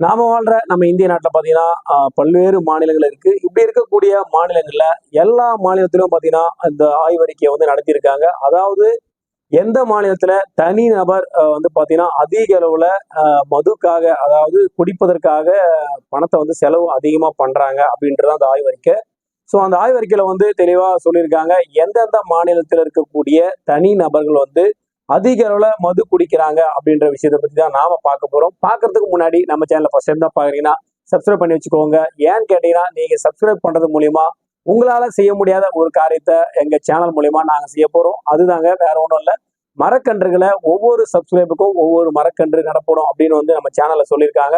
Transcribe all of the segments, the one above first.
நாம வாழ்ற நம்ம இந்திய நாட்டில் பார்த்தீங்கன்னா பல்வேறு மாநிலங்கள் இருக்கு. இப்படி இருக்கக்கூடிய மாநிலங்கள்ல எல்லா மாநிலத்திலும் பார்த்தீங்கன்னா இந்த ஆய்வறிக்கையை வந்து நடத்தியிருக்காங்க. அதாவது எந்த மாநிலத்துல தனி நபர் வந்து பார்த்தீங்கன்னா அதிக அளவுல மதுக்காக அதாவது குடிப்பதற்காக பணத்தை வந்து செலவு அதிகமாக பண்றாங்க அப்படின்றது அந்த ஆய்வறிக்கை. ஸோ அந்த ஆய்வறிக்கையில வந்து தெளிவாக சொல்லியிருக்காங்க எந்தெந்த மாநிலத்தில் இருக்கக்கூடிய தனி நபர்கள் வந்து அதிக அளவுல மது குடிக்கிறாங்க அப்படின்ற விஷயத்தை பத்தி தான் நாம பார்க்க போறோம். பார்க்கறதுக்கு முன்னாடி நம்ம சேனலை ஃபர்ஸ்ட் டைம் தான் பாக்குறீங்கன்னா சப்ஸ்கிரைப் பண்ணி வச்சுக்கோங்க. ஏன்னு கேட்டீங்கன்னா நீங்க சப்ஸ்கிரைப் பண்றது மூலியமா உங்களால செய்ய முடியாத ஒரு காரியத்தை எங்க சேனல் மூலியமா நாங்க செய்ய போறோம். அதுதாங்க வேற ஒன்றும் இல்லை. மரக்கன்றுகளை ஒவ்வொரு சப்ஸ்கிரைபுக்கும் ஒவ்வொரு மரக்கன்று நடப்படும் அப்படின்னு வந்து நம்ம சேனல்ல சொல்லியிருக்காங்க.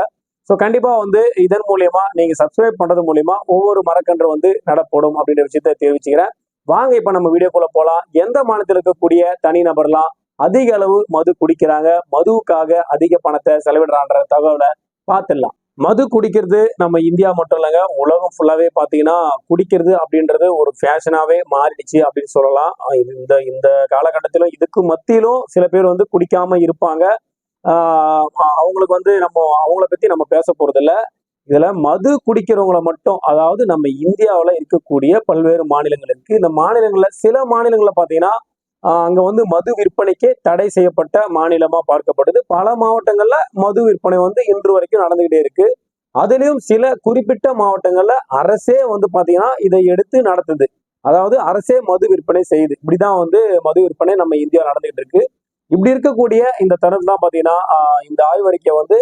ஸோ கண்டிப்பா வந்து இதன் மூலியமா நீங்க சப்ஸ்கிரைப் பண்றது மூலியமா ஒவ்வொரு மரக்கன்று வந்து நடப்படும் அப்படின்ற விஷயத்த தெரிவிச்சுக்கிறேன். வாங்க இப்ப நம்ம வீடியோக்குள்ள போலாம். எந்த மாநிலத்தில் இருக்கக்கூடிய தனிநபர்லாம் அதிக அளவு மது குடிக்கிறாங்க. மதுவுக்காக அதிக பணத்தை செலவிடுறான்ற தகவலை பார்த்துடலாம். மது குடிக்கிறது நம்ம இந்தியா மட்டும் இல்லைங்க. உலகம் ஃபுல்லாகவே பார்த்தீங்கன்னா குடிக்கிறது அப்படின்றது ஒரு ஃபேஷனாகவே மாறிடுச்சு அப்படின்னு சொல்லலாம். இந்த இந்த காலகட்டத்திலும் இதுக்கு மத்தியிலும் சில பேர் வந்து குடிக்காம இருப்பாங்க. அவங்களுக்கு வந்து நம்ம அவங்கள பத்தி நம்ம பேச போகிறதில்ல இதில் மது குடிக்கிறவங்கள மட்டும் அதாவது நம்ம இந்தியாவில் இருக்கக்கூடிய பல்வேறு மாநிலங்கள் இருக்கு. இந்த மாநிலங்களில் சில மாநிலங்களில் பார்த்தீங்கன்னா அங்க வந்து மது விற்பனைக்கே தடை செய்யப்பட்ட மாநிலமா பார்க்கப்படுது. பல மாவட்டங்கள்ல மது விற்பனை வந்து இன்று வரைக்கும் நடந்துகிட்டே இருக்கு. அதுலயும் சில குறிப்பிட்ட மாவட்டங்கள்ல அரசே வந்து பாத்தீங்கன்னா இதை எடுத்து நடத்துது. அதாவது அரசே மது விற்பனை செய்யுது. இப்படிதான் வந்து மது விற்பனை நம்ம இந்தியா நடந்துகிட்டு இருக்கு. இப்படி இருக்கக்கூடிய இந்த தருணம் தான் பாத்தீங்கன்னா இந்த ஆய்வறிக்கை வந்து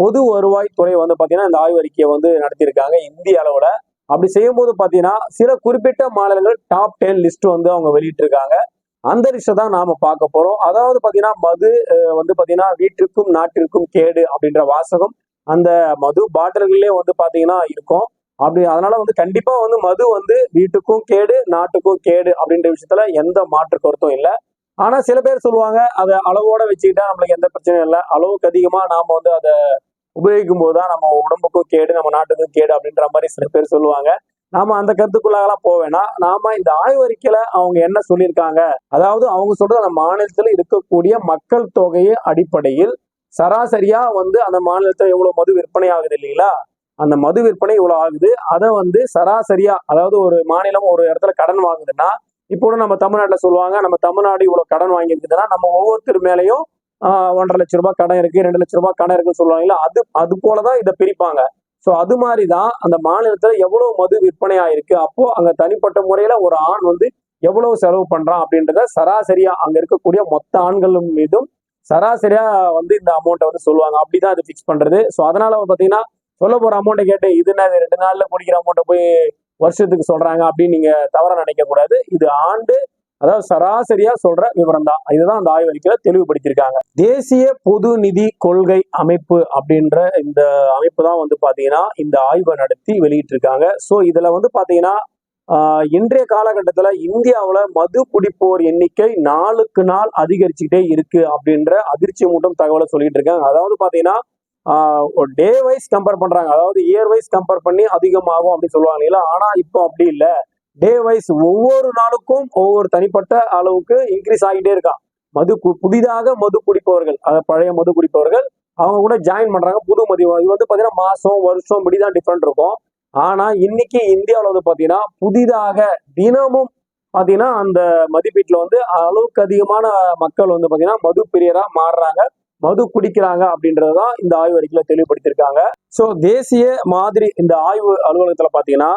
பொது வருவாய் துறை வந்து பாத்தீங்கன்னா இந்த ஆய்வறிக்கையை வந்து நடத்தியிருக்காங்க இந்திய அளவுல. அப்படி செய்யும்போது பாத்தீங்கன்னா சில குறிப்பிட்ட மாநிலங்கள் டாப் டென் லிஸ்ட் வந்து அவங்க வெளியிட்டிருக்காங்க. அந்த தான் நாம பார்க்க போறோம். அதாவது பாத்தீங்கன்னா மது வந்து பாத்தீங்கன்னா வீட்டிற்கும் நாட்டிற்கும் கேடு அப்படின்ற வாசகம் அந்த மது பாட்டில்களே வந்து பாத்தீங்கன்னா இருக்கும். அப்படி அதனால வந்து கண்டிப்பா வந்து மது வந்து வீட்டுக்கும் கேடு நாட்டுக்கும் கேடு அப்படின்ற விஷயத்துல எந்த மாற்று கருத்தும் இல்லை. ஆனா சில பேர் சொல்லுவாங்க அதை அளவோட வச்சுக்கிட்டா நம்மளுக்கு எந்த பிரச்சனையும் இல்லை. அளவுக்கு அதிகமா நாம வந்து அதை உபயோகிக்கும் போதுதான் நம்ம உடம்புக்கும் கேடு நம்ம நாட்டுக்கும் கேடு அப்படின்ற மாதிரி சில பேர் சொல்லுவாங்க. நாம அந்த கருத்துக்குள்ளாகலாம் போவேனா நாம இந்த ஆய்வறிக்கையில அவங்க என்ன சொல்லியிருக்காங்க? அதாவது அவங்க சொல்றது அந்த மாநிலத்தில் இருக்கக்கூடிய மக்கள் தொகையை அடிப்படையில் சராசரியா வந்து அந்த மாநிலத்தில் எவ்வளவு மது விற்பனை ஆகுது இல்லைங்களா? அந்த மது விற்பனை இவ்வளவு ஆகுது. அதை வந்து சராசரியா அதாவது ஒரு மாநிலம் ஒரு இடத்துல கடன் வாங்குதுன்னா இப்போ நம்ம தமிழ்நாட்டுல சொல்லுவாங்க நம்ம தமிழ்நாடு இவ்வளவு கடன் வாங்கியிருக்குதுன்னா நம்ம ஒவ்வொருத்தர் மேலேயும் ஆஹ் ஒன்றரை லட்ச ரூபாய் கடன் இருக்கு ரெண்டு லட்ச ரூபாய் கடன் இருக்குன்னு சொல்லுவாங்கல்ல அது அது போலதான் இதை பிரிப்பாங்க. ஸோ அது மாதிரி தான் அந்த மாநிலத்தில் எவ்வளவு மது விற்பனை ஆயிருக்கு அப்போ அங்கே தனிப்பட்ட முறையில் ஒரு ஆண் வந்து எவ்வளவு செலவு பண்ணுறான் அப்படின்றத சராசரியா அங்கே இருக்கக்கூடிய மொத்த ஆண்களும் மீதும் சராசரியா வந்து இந்த அமௌண்ட்டை வந்து சொல்லுவாங்க. அப்படிதான் அது ஃபிக்ஸ் பண்ணுறது ஸோ அதனால பார்த்தீங்கன்னா சொல்ல போகிற அமௌண்ட்டை கேட்டு இது என்ன ரெண்டு நாளில் குடிக்கிற அமௌண்ட்டை போய் வருஷத்துக்கு சொல்கிறாங்க அப்படின்னு நீங்கள் தவறாக நினைக்கக்கூடாது. இது ஆண்டு அதாவது சராசரியா சொல்ற விவரம் தான் இதுதான் அந்த ஆய்வறிக்கையில தெளிவுபடுத்தியிருக்காங்க. தேசிய பொது நிதி கொள்கை அமைப்பு அப்படின்ற இந்த அமைப்பு தான் வந்து பாத்தீங்கன்னா இந்த ஆய்வை நடத்தி வெளியிட்டிருக்காங்க. ஸோ இதுல வந்து பாத்தீங்கன்னா இன்றைய காலகட்டத்தில் இந்தியாவில் மது குடிப்போர் எண்ணிக்கை நாளுக்கு நாள் அதிகரிச்சுக்கிட்டே இருக்கு அப்படின்ற அதிர்ச்சி மூட்டும் தகவலை சொல்லிட்டு இருக்காங்க அதாவது பார்த்தீங்கன்னா டே வைஸ் கம்பேர் பண்றாங்க. அதாவது இயர் வைஸ் கம்பேர் பண்ணி அதிகமாகும் அப்படின்னு சொல்லுவாங்க இல்லை ஆனால் இப்போ அப்படி இல்லை. டே வைஸ் ஒவ்வொரு நாளுக்கும் ஒவ்வொரு தனிப்பட்ட அளவுக்கு இன்க்ரீஸ் ஆகிட்டே இருக்கான் மது கு- புதிதாக மது குடிப்பவர்கள் அதாவது பழைய மது குடிப்பவர்கள் அவங்க கூட ஜாயின் பண்றாங்க புது மது. இது வந்து பாத்தீங்கன்னா மாசம் வருஷம் இப்படிதான் டிஃப்ரெண்ட் இருக்கும். ஆனா இன்னைக்கு இந்தியாவில் வந்து பாத்தீங்கன்னா புதிதாக தினமும் பாத்தீங்கன்னா அந்த மதிப்பீட்டில் வந்து அளவுக்கு அதிகமான மக்கள் வந்து பாத்தீங்கன்னா மது பிரியரா மாறுறாங்க. மது குடிக்கிறாங்க அப்படின்றதான் இந்த ஆய்வு அறிக்கையில தெளிவுபடுத்தியிருக்காங்க. ஸோ தேசிய மாதிரி இந்த ஆய்வு அலுவலகத்துல பாத்தீங்கன்னா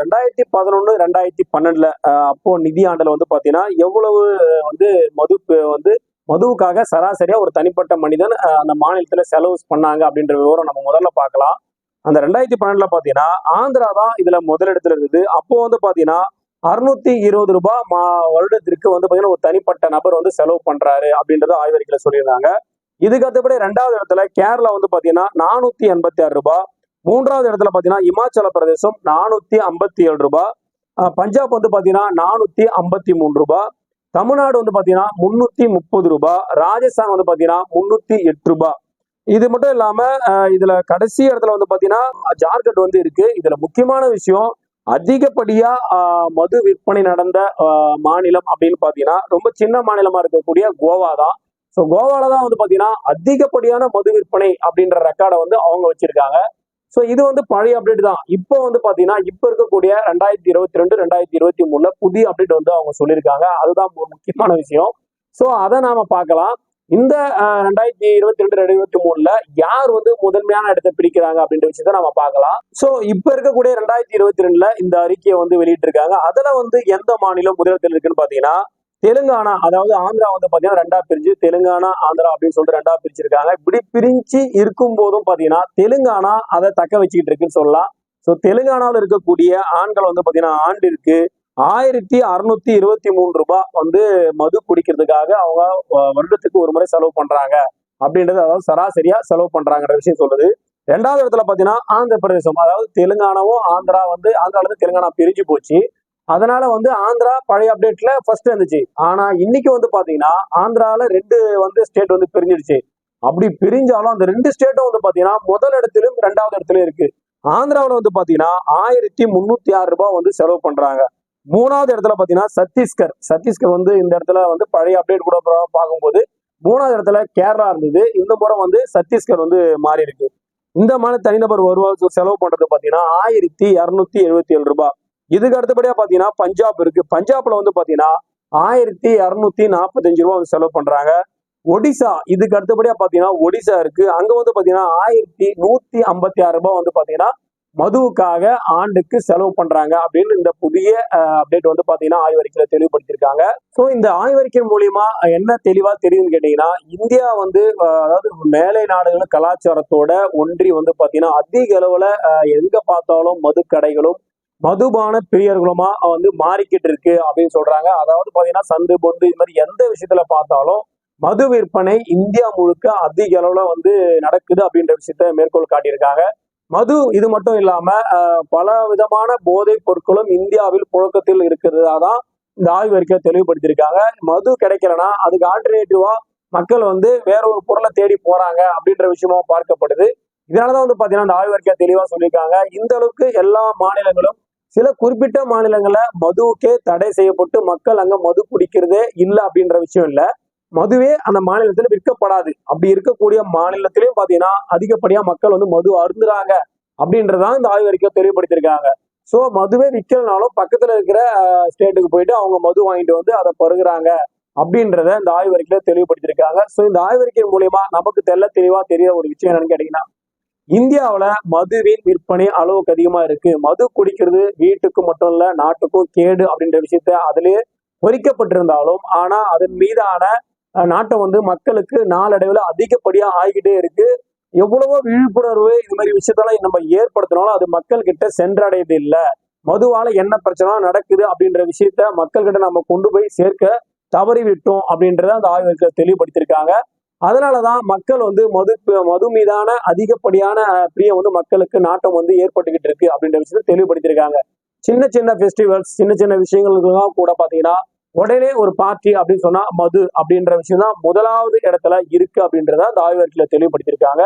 ரெண்டாயிரத்தி பதினொன்னு ரெண்டாயிரத்தி பன்னெண்டுல அப்போ நிதியாண்டுல வந்து பாத்தீங்கன்னா எவ்வளவு வந்து மது வந்து மதுவுக்காக சராசரியா ஒரு தனிப்பட்ட மனிதன் அந்த மாநிலத்துல செலவு பண்ணாங்க அப்படின்ற விவரம் நம்ம முதல்ல பார்க்கலாம். அந்த ரெண்டாயிரத்தி பன்னெண்டுல பாத்தீங்கன்னா ஆந்திரா தான் இதுல முதலிடத்துல இருக்குது அப்போ வந்து பாத்தீங்கன்னா அறுநூத்தி இருபது ரூபாய் மா வருடத்திற்கு வந்து பாத்தீங்கன்னா ஒரு தனிப்பட்ட நபர் வந்து செலவு பண்றாரு அப்படின்றத ஆய்வறிக்கையில சொல்லியிருந்தாங்க இதுக்கு அடுத்தபடி ரெண்டாவது இடத்துல கேரளா வந்து பாத்தீங்கன்னா நானூத்தி எண்பத்தி ஆறு ரூபாய். மூன்றாவது இடத்துல பாத்தீங்கன்னா இமாச்சல பிரதேசம் நானூத்தி ஐம்பத்தி ஏழு ரூபாய். பஞ்சாப் வந்து பாத்தீங்கன்னா நானூத்தி ஐம்பத்தி மூணு ரூபாய். தமிழ்நாடு வந்து பாத்தீங்கன்னா முன்னூத்தி முப்பது ரூபாய். ராஜஸ்தான் வந்து பாத்தீங்கன்னா முன்னூத்தி எட்டு ரூபாய். இது மட்டும் இல்லாம இதுல கடைசி இடத்துல வந்து பாத்தீங்கன்னா ஜார்க்கண்ட் வந்து இருக்கு. இதுல முக்கியமான விஷயம் அதிகப்படியா மது விற்பனை நடந்த மாநிலம் அப்படின்னு பாத்தீங்கன்னா ரொம்ப சின்ன மாநிலமா இருக்கக்கூடிய கோவா தான் ஸோ கோவால தான் வந்து பார்த்தீங்கன்னா அதிகப்படியான மது விற்பனை அப்படின்ற ரெக்கார்டை வந்து அவங்க வச்சிருக்காங்க. ஸோ இது வந்து பழைய அப்டேட் தான். இப்போ வந்து பார்த்தீங்கன்னா இப்போ இருக்கக்கூடிய ரெண்டாயிரத்தி இருபத்தி ரெண்டு ரெண்டாயிரத்தி இருபத்தி மூணுல புதிய அப்டேட் வந்து அவங்க சொல்லியிருக்காங்க. அதுதான் முக்கியமான விஷயம். ஸோ அதை நாம பார்க்கலாம். இந்த ரெண்டாயிரத்தி இருபத்தி ரெண்டு ரெண்டாயிரத்தி இருபத்தி மூணுல யார் வந்து முதன்மையான இடத்தை பிடிக்கிறாங்க அப்படின்ற விஷயத்த நம்ம பார்க்கலாம். ஸோ இப்போ இருக்கக்கூடிய ரெண்டாயிரத்தி இருபத்தி ரெண்டுல இந்த அறிக்கையை வந்து வெளியிட்டிருக்காங்க. அதுல வந்து எந்த மாநிலம் முதலிடத்தில் இருக்குன்னு பாத்தீங்கன்னா தெலுங்கானா அதாவது ஆந்திரா வந்து பாத்தீங்கன்னா ரெண்டா பிரிஞ்சு தெலுங்கானா ஆந்திரா அப்படின்னு சொல்லிட்டு ரெண்டா பிரிச்சிருக்காங்க. இப்படி பிரிஞ்சு இருக்கும் போதும் பாத்தீங்கன்னா தெலுங்கானா அதை தக்க வச்சுக்கிட்டு இருக்குன்னு சொல்லலாம். ஸோ தெலுங்கானாவில் இருக்கக்கூடிய ஆண்கள் வந்து பாத்தீங்கன்னா ஆண்டிற்கு ஆயிரத்தி அறுநூத்தி இருபத்தி மூணு ரூபாய் வந்து மது குடிக்கிறதுக்காக அவங்க வருடத்துக்கு ஒரு முறை செலவு பண்றாங்க. அப்படின்றது அதாவது சராசரியா செலவு பண்றாங்கன்ற விஷயம் சொல்றது ரெண்டாவது இடத்துல பாத்தீங்கன்னா ஆந்திர பிரதேசம் அதாவது தெலுங்கானாவும் ஆந்திரா வந்து ஆந்திரால இருந்து தெலுங்கானா பிரிஞ்சு போச்சு. அதனால வந்து ஆந்திரா பழைய அப்டேட்ல ஃபர்ஸ்ட் இருந்துச்சு. ஆனா இன்னைக்கு வந்து பாத்தீங்கன்னா ஆந்திரால ரெண்டு வந்து ஸ்டேட் வந்து பிரிஞ்சிடுச்சு அப்படி பிரிஞ்சாலும் அந்த ரெண்டு ஸ்டேட்டும் வந்து பாத்தீங்கன்னா முதல் இடத்திலும் ரெண்டாவது இடத்துலயும் இருக்கு. ஆந்திராவில் வந்து பாத்தீங்கன்னா ஆயிரத்தி முன்னூத்தி ஆறு ரூபாய் வந்து செலவு பண்றாங்க. மூணாவது இடத்துல பாத்தீங்கன்னா சத்தீஸ்கர். சத்தீஸ்கர் வந்து இந்த இடத்துல வந்து பழைய அப்டேட் கூட பார்க்கும்போது மூணாவது இடத்துல கேரளா இருந்தது. இந்த முறை வந்து சத்தீஸ்கர் வந்து மாறி இருக்கு இந்த மாதிரி தனிநபர் வருவாய் செலவு பண்றது பாத்தீங்கன்னா ஆயிரத்தி இரநூத்தி எழுபத்தி ஏழு ரூபாய். இதுக்கு அடுத்தபடியா பாத்தீங்கன்னா பஞ்சாப் இருக்கு. பஞ்சாப்ல வந்து பாத்தீங்கன்னா ஆயிரத்தி இருநூத்தி நாற்பத்தஞ்சு ரூபாய் வந்து செலவு பண்றாங்க. ஒடிசா இதுக்கு அடுத்தபடியா பாத்தீங்கன்னா ஒடிசா இருக்கு. அங்க வந்து பாத்தீங்கன்னா ஆயிரத்தி நூத்தி ஐம்பத்தி ஆறு ரூபாய் வந்து பாத்தீங்கன்னா மதுவுக்காக ஆண்டுக்கு செலவு பண்றாங்க அப்படின்னு இந்த புதிய அப்டேட் வந்து பாத்தீங்கன்னா ஆய்வறிக்கையில தெளிவுபடுத்தியிருக்காங்க. ஸோ இந்த ஆய்வறிக்கை மூலியமா என்ன தெளிவா தெரியுதுன்னு கேட்டீங்கன்னா இந்தியா வந்து அதாவது மேலை நாடுகளின் கலாச்சாரத்தோட ஒன்றி வந்து பாத்தீங்கன்னா அதிக அளவுல எங்க பார்த்தாலும் மதுக்கடைகளும் மதுபான பிரியர்களுமா வந்து மாறிக்கிட்டு இருக்கு அப்படின்னு சொல்றாங்க. அதாவது பாத்தீங்கன்னா சந்து பொந்து இது மாதிரி எந்த விஷயத்துல பார்த்தாலும் மது விற்பனை இந்தியா முழுக்க அதிக அளவுல வந்து நடக்குது அப்படின்ற விஷயத்த மேற்கோள் காட்டியிருக்காங்க. மது இது மட்டும் இல்லாம பல விதமான போதைப் பொருட்களும் இந்தியாவில் புழக்கத்தில் இருக்கிறதா தான் இந்த ஆய்வறிக்கை தெளிவுபடுத்தியிருக்காங்க. மது கிடைக்கலன்னா அதுக்கு ஆல்டர்னேட்டிவா மக்கள் வந்து வேற ஒரு பொருளை தேடி போறாங்க அப்படின்ற விஷயமும் பார்க்கப்படுது. இதனாலதான் வந்து பாத்தீங்கன்னா இந்த ஆய்வறிக்கை தெளிவா சொல்லியிருக்காங்க. இந்த அளவுக்கு எல்லா மாநிலங்களும் சில குறிப்பிட்ட மாநிலங்கள்ல மதுவுக்கே தடை செய்யப்பட்டு மக்கள் அங்க மது குடிக்கிறதே இல்லை அப்படின்ற விஷயம் இல்ல. மதுவே அந்த மாநிலத்துல விற்கப்படாது. அப்படி இருக்கக்கூடிய மாநிலத்திலயும் பாத்தீங்கன்னா அதிகப்படியா மக்கள் வந்து மது அருந்துறாங்க அப்படின்றதான் இந்த ஆய்வறிக்கை தெளிவுபடுத்தியிருக்காங்க. சோ மதுவே விற்கலனாலும் பக்கத்துல இருக்கிற ஸ்டேட்டுக்கு போயிட்டு அவங்க மது வாங்கிட்டு வந்து அதை பருகுறாங்க அப்படின்றத இந்த ஆய்வறிக்கையில தெளிவுபடுத்தியிருக்காங்க. சோ இந்த ஆய்வறிக்கையின் மூலியமா நமக்கு தெல்ல தெளிவா தெரிய ஒரு விஷயம் என்னன்னு கேட்டீங்கன்னா இந்தியாவில் மதுவின் விற்பனை அளவுக்கு அதிகமாக இருக்கு. மது குடிக்கிறது வீட்டுக்கு மட்டும் இல்ல நாட்டுக்கும் கேடு அப்படின்ற விஷயத்த அதிலே பொறிக்கப்பட்டிருந்தாலும் ஆனால் அதன் மீதான நாட்டை நாட்டம் வந்து மக்களுக்கு நாளடைவில் அதிகப்படியாக ஆகிக்கிட்டே இருக்கு. எவ்வளவோ விழிப்புணர்வு இது மாதிரி விஷயத்தெல்லாம் நம்ம ஏற்படுத்தினாலும் அது மக்கள்கிட்ட சென்றடையது இல்லை. மதுவால என்ன பிரச்சனை நடக்குது அப்படின்ற விஷயத்த மக்கள்கிட்ட நம்ம கொண்டு போய் சேர்க்க தவறிவிட்டோம் அப்படின்றத அந்த ஆய்வுக்கு தெளிவுபடுத்தியிருக்காங்க. அதனால தான் மக்கள் வந்து மது மது மீதான அதிகப்படியான பிரியம் வந்து மக்களுக்கு நாட்டம் வந்து ஏற்பட்டுக்கிட்டு இருக்கு அப்படின்ற விஷயத்த தெளிவுபடுத்தியிருக்காங்க. சின்ன சின்ன ஃபெஸ்டிவல்ஸ் சின்ன சின்ன விஷயங்களுக்கெல்லாம் கூட பார்த்தீங்கன்னா உடனே ஒரு பார்ட்டி அப்படின்னு சொன்னா மது அப்படின்ற விஷயம் தான் முதலாவது இடத்துல இருக்கு அப்படின்றத இந்த ஆய்வறிக்கையில தெளிவுபடுத்தியிருக்காங்க.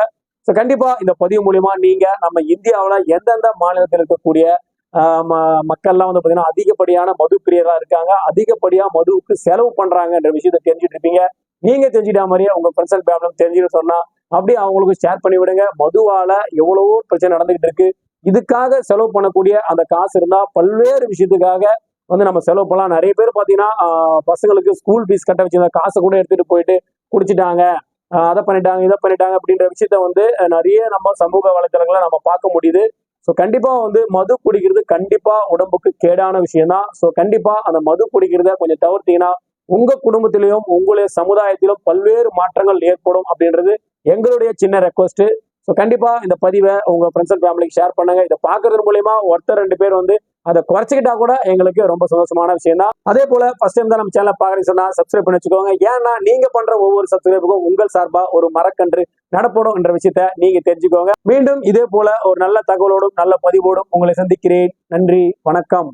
ஸோ கண்டிப்பா இந்த பதிவு மூலியமா நீங்க நம்ம இந்தியாவில் எந்தெந்த மாநிலத்தில் இருக்கக்கூடிய ம- மக்கள்லாம் வந்து பார்த்தீங்கன்னா அதிகப்படியான மது பிரியராக இருக்காங்க அதிகப்படியாக மதுவுக்கு செலவு பண்றாங்கன்ற விஷயத்தை தெரிஞ்சுட்டு இருப்பீங்க. நீங்க தெரிஞ்சுட்டா மாதிரியே உங்க ஃப்ரெண்ட்ஸ் ப்ராப்ளம் ஃபேமிலி தெரிஞ்சுட்டு சொன்னா அப்படியே அவங்களுக்கு ஷேர் பண்ணி விடுங்க. மதுவால எவ்வளவோ பிரச்சனை நடந்துகிட்டு இருக்கு. இதுக்காக செலவு பண்ணக்கூடிய அந்த காசு இருந்தா பல்வேறு விஷயத்துக்காக வந்து நம்ம செலவு பண்ணலாம். நிறைய பேர் பாத்தீங்கன்னா பசங்களுக்கு ஸ்கூல் ஃபீஸ் கட்ட வச்சிருந்த காசை கூட எடுத்துட்டு போயிட்டு குடிச்சிட்டாங்க. அதை பண்ணிட்டாங்க இதை பண்ணிட்டாங்க அப்படின்ற விஷயத்த வந்து நிறைய நம்ம சமூக வலைத்தளங்களை நம்ம பார்க்க முடியுது. ஸோ கண்டிப்பா வந்து மது குடிக்கிறது கண்டிப்பா உடம்புக்கு கேடான விஷயம் தான் ஸோ கண்டிப்பா அந்த மது குடிக்கிறத கொஞ்சம் தவிர்த்தீங்கன்னா உங்க குடும்பத்திலையும் உங்களுடைய சமுதாயத்திலும் பல்வேறு மாற்றங்கள் ஏற்படும் அப்படின்றது எங்களுடைய சின்ன ரெக்வஸ்ட் ஸோ கண்டிப்பா இந்த பதிவை உங்க ஃப்ரெண்ட்ஸ் அண்ட் ஃபேமிலிக்கு ஷேர் பண்ணுங்க. இதை பார்க்கறது மூலயமா ஒருத்தர் ரெண்டு பேர் வந்து அதை குறைச்சிக்கிட்டா கூட எங்களுக்கு ரொம்ப சந்தோஷமான விஷயம் தான் அதே போல ஃபர்ஸ்ட் டைம் தான் நம்ம சேனல் பாக்குறீங்க சொன்னா சப்ஸ்கிரைப் பண்ணி வச்சுக்கோங்க. ஏன்னா நீங்க பண்ற ஒவ்வொரு சப்ஸ்கிரைபுக்கும் உங்கள் சார்பா ஒரு மரக்கன்று நடப்படும் என்ற விஷயத்த நீங்க தெரிஞ்சுக்கோங்க. மீண்டும் இதே போல ஒரு நல்ல தகவலோடும் நல்ல பதிவோடும் உங்களை சந்திக்கிறேன். நன்றி வணக்கம்.